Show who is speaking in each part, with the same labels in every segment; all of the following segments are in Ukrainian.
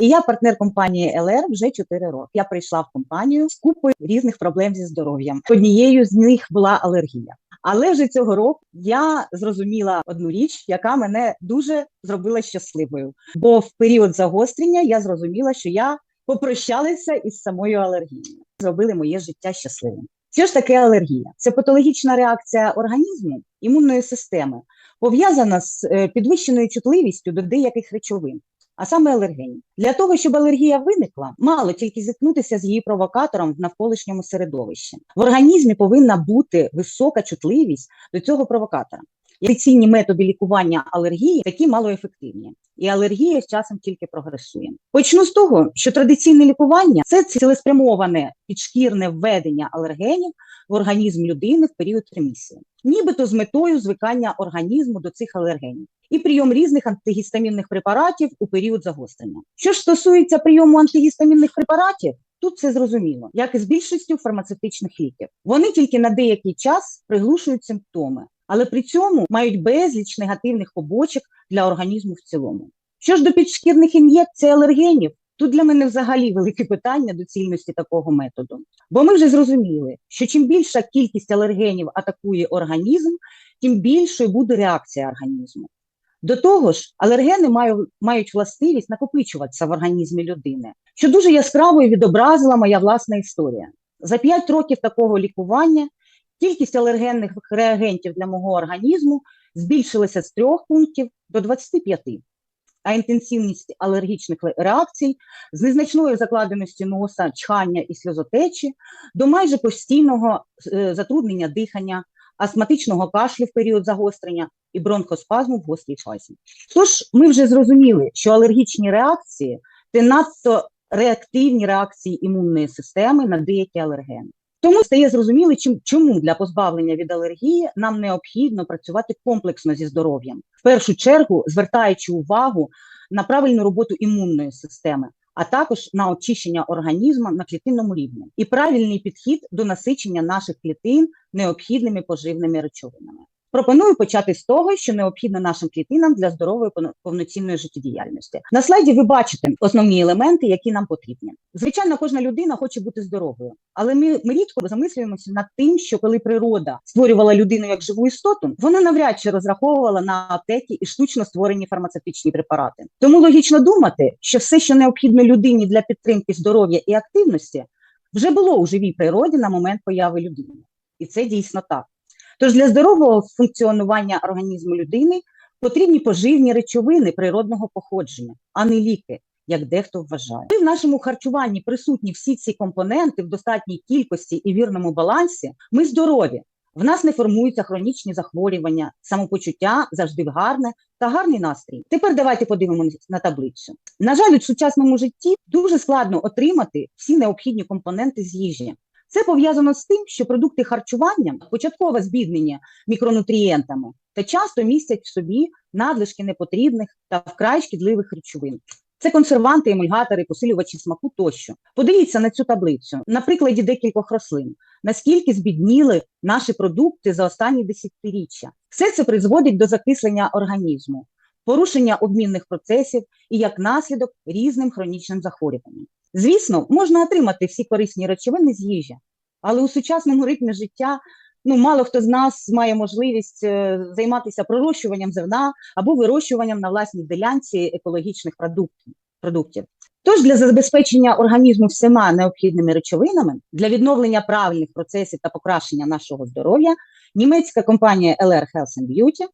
Speaker 1: І я партнер компанії ЛР вже 4 роки. Я прийшла в компанію з купою різних проблем зі здоров'ям. Однією з них була алергія. Але вже цього року я зрозуміла одну річ, яка мене дуже зробила щасливою. Бо в період загострення я зрозуміла, що я попрощалася із самою алергією. Зробили моє життя щасливим. Що ж таке алергія? Це патологічна реакція організму імунної системи, пов'язана з е, підвищеною чутливістю до деяких речовин, а саме алергені. Для того, щоб алергія виникла, мало тільки зіткнутися з її провокатором в навколишньому середовищі. В організмі повинна бути висока чутливість до цього провокатора. Традиційні методи лікування алергії такі малоефективні, і алергія з часом тільки прогресує. Почну з того, що традиційне лікування це цілеспрямоване підшкірне введення алергенів в організм людини в період ремісії, нібито з метою звикання організму до цих алергенів. І прийом різних антигістамінних препаратів у період загострення. Що ж стосується прийому антигістамінних препаратів, тут все зрозуміло, як і з більшістю фармацевтичних ліків. Вони тільки на деякий час приглушують симптоми, але при цьому мають безліч негативних побочок для організму в цілому. Що ж до підшкірних ін'єкцій алергенів, тут для мене взагалі велике питання доцільності такого методу. Бо ми вже зрозуміли, що чим більша кількість алергенів атакує організм, тим більшою буде реакція організму. До того ж, алергени мають, властивість накопичуватися в організмі людини, що дуже яскраво відобразила моя власна історія. За 5 років такого лікування кількість алергенних реагентів для мого організму збільшилася з 3 пунктів до 25, а інтенсивність алергічних реакцій з незначною закладеністю носа, чхання і сльозотечі до майже постійного е, затруднення дихання, астматичного кашлю в період загострення і бронхоспазму в гострій фазі. Тож ми вже зрозуміли, що алергічні реакції це надто реактивні реакції імунної системи на деякі алергени. Тому стає зрозуміло, чому для позбавлення від алергії нам необхідно працювати комплексно зі здоров'ям, в першу чергу звертаючи увагу на правильну роботу імунної системи, а також на очищення організму на клітинному рівні і правильний підхід до насичення наших клітин необхідними поживними речовинами. Пропоную почати з того, що необхідно нашим клітинам для здорової повноцінної життєдіяльності. На слайді ви бачите основні елементи, які нам потрібні. Звичайно, кожна людина хоче бути здоровою, але ми, ми рідко замислюємося над тим, що коли природа створювала людину як живу істоту, вона навряд чи розраховувала на аптеки і штучно створені фармацевтичні препарати. Тому логічно думати, що все, що необхідно людині для підтримки здоров'я і активності, вже було у живій природі на момент появи людини, і це дійсно так. Тож для здорового функціонування організму людини потрібні поживні речовини природного походження, а не ліки, як дехто вважає. Коли в нашому харчуванні присутні всі ці компоненти в достатній кількості і вірному балансі, ми здорові. В нас не формуються хронічні захворювання, самопочуття завжди гарне та гарний настрій. Тепер давайте подивимося на таблицю. На жаль, у сучасному житті дуже складно отримати всі необхідні компоненти з їжі. Це пов'язано з тим, що продукти харчування початкове збіднення мікронутрієнтами та часто містять в собі надлишки непотрібних та вкрай шкідливих речовин. Це консерванти, емульгатори, посилювачі смаку тощо. Подивіться на цю таблицю на прикладі декількох рослин, наскільки збідніли наші продукти за останні десятиріччя. Все це призводить до закислення організму, порушення обмінних процесів і як наслідок різним хронічним захворюванням. Звісно, можна отримати всі корисні речовини з їжі, але у сучасному ритмі життя ну, мало хто з нас має можливість е, займатися пророщуванням зерна або вирощуванням на власній ділянці екологічних продуктів. продуктів. Тож для забезпечення організму всіма необхідними речовинами для відновлення правильних процесів та покращення нашого здоров'я німецька компанія LR Health and Beauty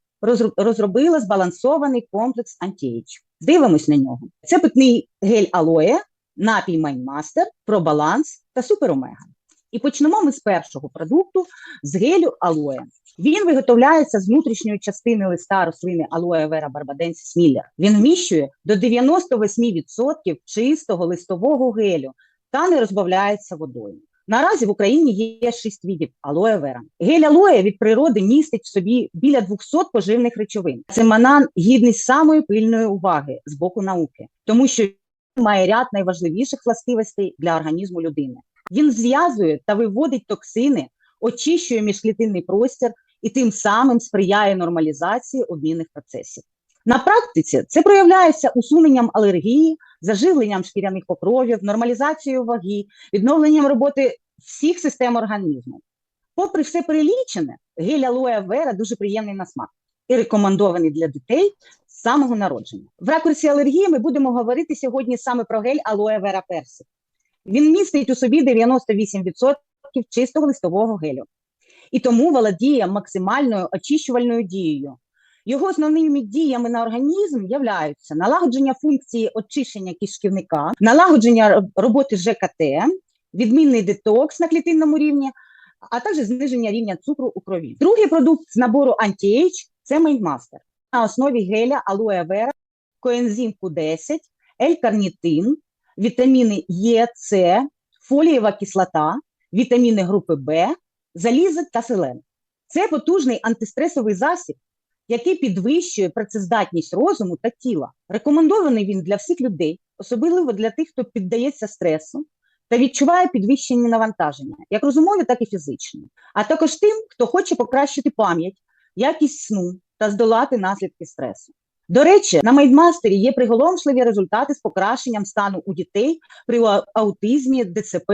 Speaker 1: розробила збалансований комплекс антієч. Дивимось на нього. Це питний гель алоє напій Майнмастер, Пробаланс та Суперомега. І почнемо ми з першого продукту з гелю алоє. Він виготовляється з внутрішньої частини листа рослини алоє вера барбаденсіс міллер. Він вміщує до 98% чистого листового гелю та не розбавляється водою. Наразі в Україні є шість видів алоє вера. Гель алоє від природи містить в собі біля 200 поживних речовин. Це манан гідний самої пильної уваги з боку науки, тому що має ряд найважливіших властивостей для організму людини. Він зв'язує та виводить токсини, очищує міжклітинний простір і тим самим сприяє нормалізації обмінних процесів. На практиці це проявляється усуненням алергії, заживленням шкіряних покровів, нормалізацією ваги, відновленням роботи всіх систем організму. Попри все перелічене, гель алоe вера дуже приємний на смак і рекомендований для дітей самого народження. В ракурсі алергії ми будемо говорити сьогодні саме про гель алоe вера персик. Він містить у собі 98% чистого листового гелю і тому володіє максимальною очищувальною дією. Його основними діями на організм являються налагодження функції очищення кишківника, налагодження роботи ЖКТ, відмінний детокс на клітинному рівні, а також зниження рівня цукру у крові. Другий продукт з набору Anti-Age – це Mindmaster на основі геля алоe вера, коензим Q10, L-карнітин, вітаміни Е, С, фолієва кислота, вітаміни групи В, залізо та селен. Це потужний антистресовий засіб, який підвищує працездатність розуму та тіла. Рекомендований він для всіх людей, особливо для тих, хто піддається стресу та відчуває підвищення навантаження, як розумові, так і фізичні, а також тим, хто хоче покращити пам'ять, якість сну та здолати наслідки стресу. До речі, на Майдмастері є приголомшливі результати з покращенням стану у дітей при аутизмі, ДЦП,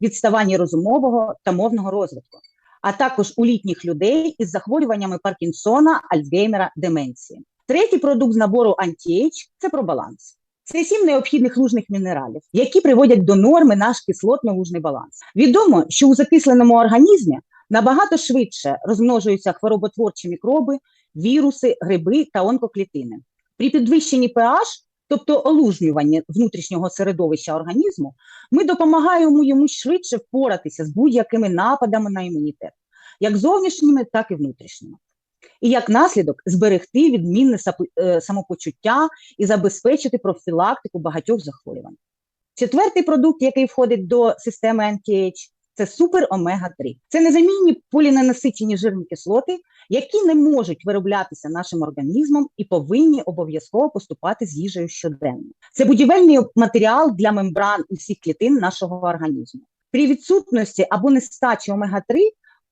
Speaker 1: відставанні розумового та мовного розвитку, а також у літніх людей із захворюваннями Паркінсона, Альцгеймера, деменції. Третій продукт з набору Anti-Age – це пробаланс. Це сім необхідних лужних мінералів, які приводять до норми наш кислотно-лужний баланс. Відомо, що у закисленому організмі набагато швидше розмножуються хвороботворчі мікроби, віруси, гриби та онкоклітини. При підвищенні pH, тобто олужнюванні внутрішнього середовища організму, ми допомагаємо йому швидше впоратися з будь-якими нападами на імунітет, як зовнішніми, так і внутрішніми. І як наслідок зберегти відмінне самопочуття і забезпечити профілактику багатьох захворювань. Четвертий продукт, який входить до системи Anti-Age, це супер омега 3 Це незамінні поліненасичені жирні кислоти, які не можуть вироблятися нашим організмом і повинні обов'язково поступати з їжею щоденно. Це будівельний матеріал для мембран усіх клітин нашого організму. При відсутності або нестачі омега 3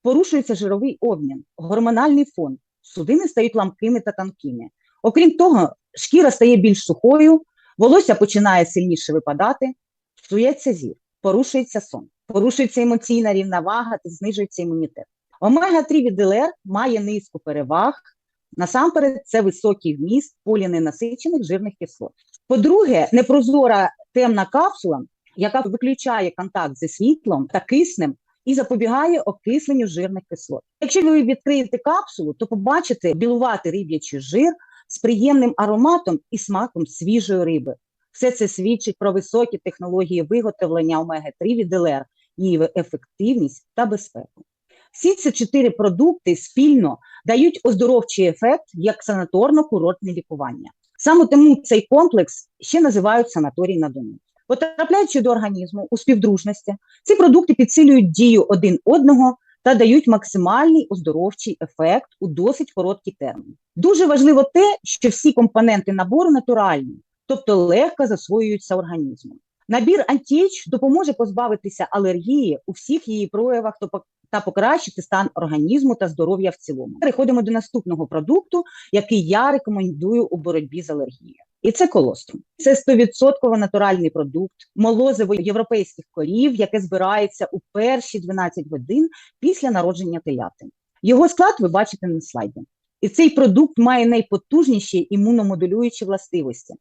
Speaker 1: порушується жировий обмін, гормональний фон, судини стають ламкими та тонкими. Окрім того, шкіра стає більш сухою, волосся починає сильніше випадати, псується зір, порушується сон, порушується емоційна рівновага та знижується імунітет. Омега-3 від ЛР має низку переваг. Насамперед, це високий вміст поліненасичених жирних кислот. По-друге, непрозора темна капсула, яка виключає контакт зі світлом та киснем і запобігає окисленню жирних кислот. Якщо ви відкриєте капсулу, то побачите білуватий риб'ячий жир з приємним ароматом і смаком свіжої риби. Все це свідчить про високі технології виготовлення омега-3 від ЛР, її ефективність та безпеку. Всі ці чотири продукти спільно дають оздоровчий ефект як санаторно-курортне лікування. Саме тому цей комплекс ще називають санаторій на Дону. Потрапляючи до організму у співдружності, ці продукти підсилюють дію один одного та дають максимальний оздоровчий ефект у досить короткий термін. Дуже важливо те, що всі компоненти набору натуральні, тобто легко засвоюються організмом. Набір антіч допоможе позбавитися алергії у всіх її проявах та покращити стан організму та здоров'я в цілому. Переходимо до наступного продукту, який я рекомендую у боротьбі з алергією. І це колострум. Це 100% натуральний продукт, молозиво європейських корів, яке збирається у перші 12 годин після народження теляти. Його склад ви бачите на слайді. І цей продукт має найпотужніші імуномодулюючі властивості.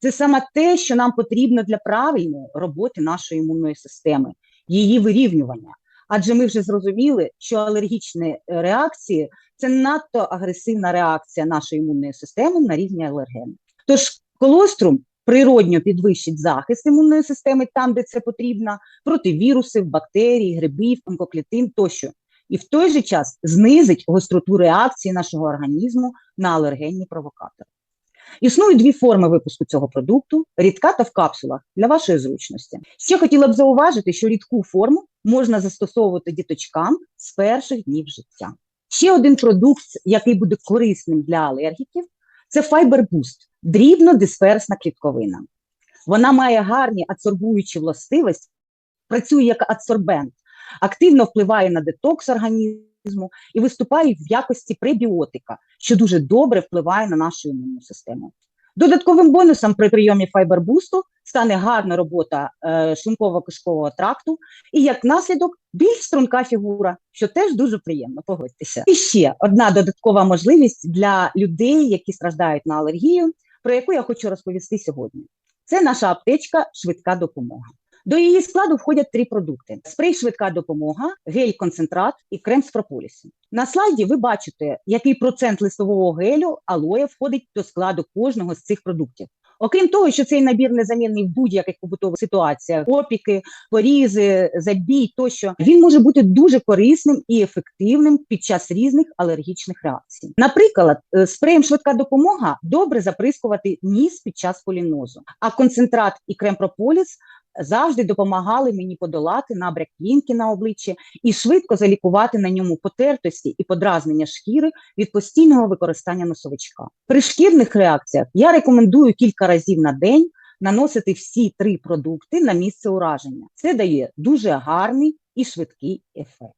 Speaker 1: Це саме те, що нам потрібно для правильної роботи нашої імунної системи, її вирівнювання. Адже ми вже зрозуміли, що алергічні реакції це надто агресивна реакція нашої імунної системи на різні алергени. Тож колострум природньо підвищить захист імунної системи там, де це потрібно, проти вірусів, бактерій, грибів, онкоклітин тощо, і в той же час знизить гостроту реакції нашого організму на алергенні провокатори. Існують дві форми випуску цього продукту: рідка та в капсулах для вашої зручності. Ще хотіла б зауважити, що рідку форму можна застосовувати діточкам з перших днів життя. Ще один продукт, який буде корисним для алергіків, це Fiber Boost – дрібно-дисперсна клітковина. Вона має гарні адсорбуючі властивості, працює як адсорбент, активно впливає на детокс організму і виступає в якості пребіотика, що дуже добре впливає на нашу імунну систему. Додатковим бонусом при прийомі файбербусту стане гарна робота е, шлунково-кишкового тракту і як наслідок більш струнка фігура, що теж дуже приємно погодьтеся. І ще одна додаткова можливість для людей, які страждають на алергію, про яку я хочу розповісти сьогодні. Це наша аптечка Швидка допомога. До її складу входять три продукти: спрей швидка допомога, гель-концентрат і крем з прополісу. На слайді ви бачите, який процент листового гелю алоє входить до складу кожного з цих продуктів. Окрім того, що цей набір незамінний в будь-яких побутових ситуаціях, опіки, порізи, забій тощо, він може бути дуже корисним і ефективним під час різних алергічних реакцій. Наприклад, е, спреєм швидка допомога добре заприскувати ніс під час полінозу, а концентрат і крем прополіс завжди допомагали мені подолати набряк лінки на обличчі і швидко залікувати на ньому потертості і подразнення шкіри від постійного використання носовичка. При шкірних реакціях я рекомендую кілька разів на день наносити всі три продукти на місце ураження. Це дає дуже гарний і швидкий ефект.